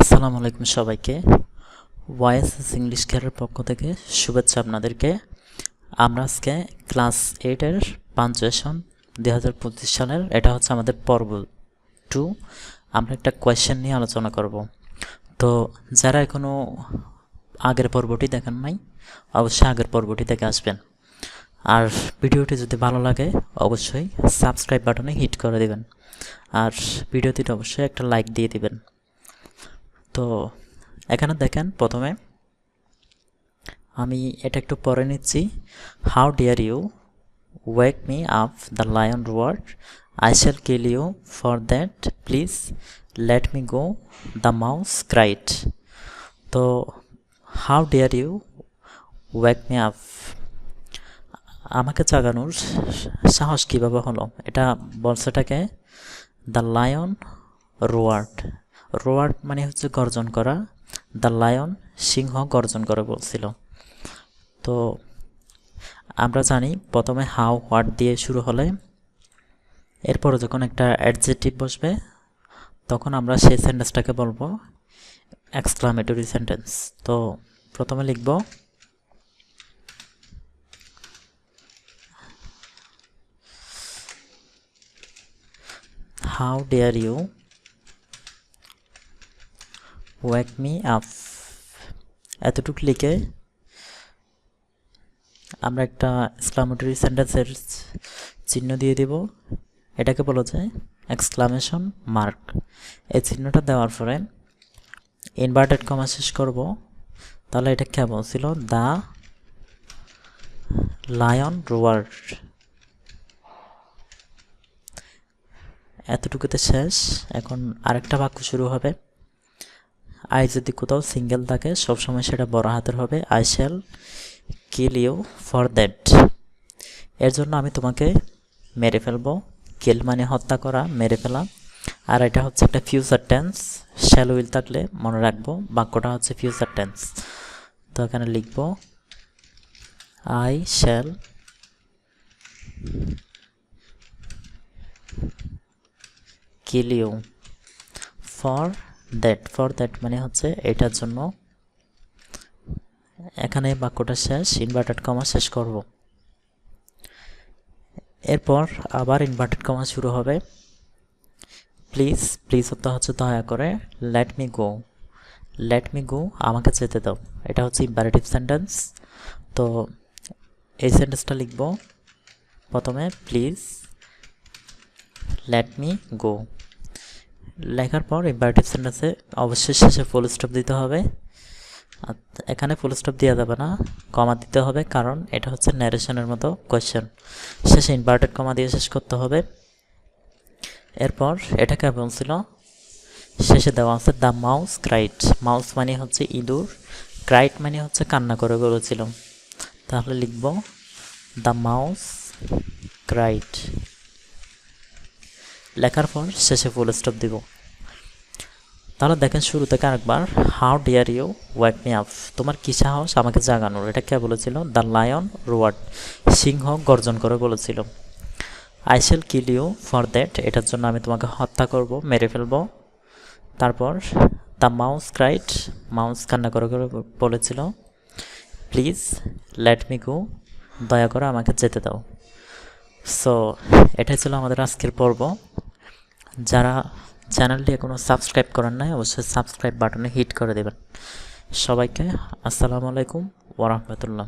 আসসালামু আলাইকুম সবাইকে। ওয়াইএসএস ইংলিশ কেয়ারের পক্ষ থেকে শুভেচ্ছা আপনাদেরকে। আমরা আজকে ক্লাস এইটের পাঞ্চুয়েশন দুই হাজার পঁচিশ সালের, এটা হচ্ছে আমাদের পর্ব টু আমরা একটা কোয়েশ্চেন নিয়ে আলোচনা করব। তো যারা এখনও আগের পর্বটি দেখেন নাই, অবশ্যই আগের পর্বটি দেখে আসবেন। আর ভিডিওটি যদি ভালো লাগে, অবশ্যই সাবস্ক্রাইব বাটনে হিট করে দেবেন। আর ভিডিওটিতে অবশ্যই একটা লাইক দিয়ে দিবেন। তো এখানে দেখেন প্রথমে, আমি এটা একটু পরে নিচ্ছি। How dear you wake me up the lion roared I shall kill you for that please let me go the mouse cried তো how dear you wake me up আমাকে জাগানোর সাহস কীভাবে হলো? এটা বলছেটাকে দ্য লায়ন রোয়ার্ড রোয়ার্ড মানে হচ্ছে গর্জন করা, দ্য লায়ন সিংহ গর্জন করে বলছিল। তো আমরা জানি প্রথমে হাউ হোয়াট দিয়ে শুরু হলে, এরপরে যখন একটা অ্যাডজেটিভ বসবে, তখন আমরা সেই সেন্টেন্সটাকে বলব, এক্সক্লামেটরি সেন্টেন্স। তো প্রথমে লিখব, how dare you wake me up এতটুকু লিখে আমরা একটা এক্সক্লামেটরি সেন্টেন্সের চিহ্ন দিয়ে দিব। এটাকে বলা যায় এক্সক্লামেশন মার্ক এই চিহ্নটা দেওয়ার পরে ইনভার্টেড কমা শেষ করব। তাহলে এটা কেমন ছিল দ্য লায়ন রোয়ার এতটুকুতে শেষ। এখন আরেকটা বাক্য শুরু হবে। আই যদি কোথাও সিঙ্গেল থাকে, সবসময় সেটা বড় হাতের হবে। I shall kill you for that এর জন্য আমি তোমাকে মেরে ফেলব। কিল মানে হত্যা করা, মেরে ফেলা। আর এটা হচ্ছে একটা ফিউচার টেন্স শ্যাল উইল থাকলে মনে রাখব, বাক্যটা হচ্ছে ফিউচার টেন্স তো এখানে লিখব I shall kill you for that for that মানে হচ্ছে এটার জন্য। এখানে বাক্যটা শেষ ইনভার্টেড কমা শেষ করব। এরপর আবার ইনভার্টেড কমা শুরু হবে। প্লিজ প্লিজ হতে হচ্ছে দয়া করে let me go let me go আমাকে যেতে দাও। এটা হচ্ছে ইম্পারেটিভ সেন্টেন্স তো এই সেন্টেন্সটা লিখব। প্রথমে প্লিজ লেট মি গো লেখার পর ইম্পারেটিভ সেন্টেন্সে অবশ্যই শেষে ফুল স্টপ দিতে হবে। এখানে ফুল স্টপ দেওয়া যাবে না, কমা দিতে হবে কারণ এটা হচ্ছে ন্যারেশনের মতো কোয়েশ্চেন শেষে ইনভার্টেড কমা দিয়ে শেষ করতে হবে। এরপর এটা কেমন ছিল শেষে দেওয়া আছে দ্য মাউস ক্রাইট মাউস মানে হচ্ছে ইঁদুর ক্রাইট মানে হচ্ছে কান্না করে বলেছিল। তাহলে লিখব দ্য মাউস ক্রাইট লেখার পর শেষে ফুল স্টপ দিব। তাহলে দেখেন শুরু থেকে আরেকবার how dear you walk me up তোমার কী সাহস? আমাকে জাগানোর। এটা কে বলেছিল? দ্য লায়ন রোয়ার্ড সিংহ গর্জন করে বলেছিল I shall kill you for that এটার জন্য আমি তোমাকে হত্যা করব, মেরে ফেলব। তারপর দ্য মাউস ক্রাইট মাউস কান্না করে করে বলেছিল প্লিজ লেট মি গো দয়া করে আমাকে যেতে দাও সো এটাই ছিল আমাদের আজকের পর্ব। যারা চ্যানেলটি এখনও সাবস্ক্রাইব করেন নাই, অবশ্যই সাবস্ক্রাইব বাটনে হিট করে দেবেন। সবাইকে আসসালামু আলাইকুম ওরহমতুল্লাহ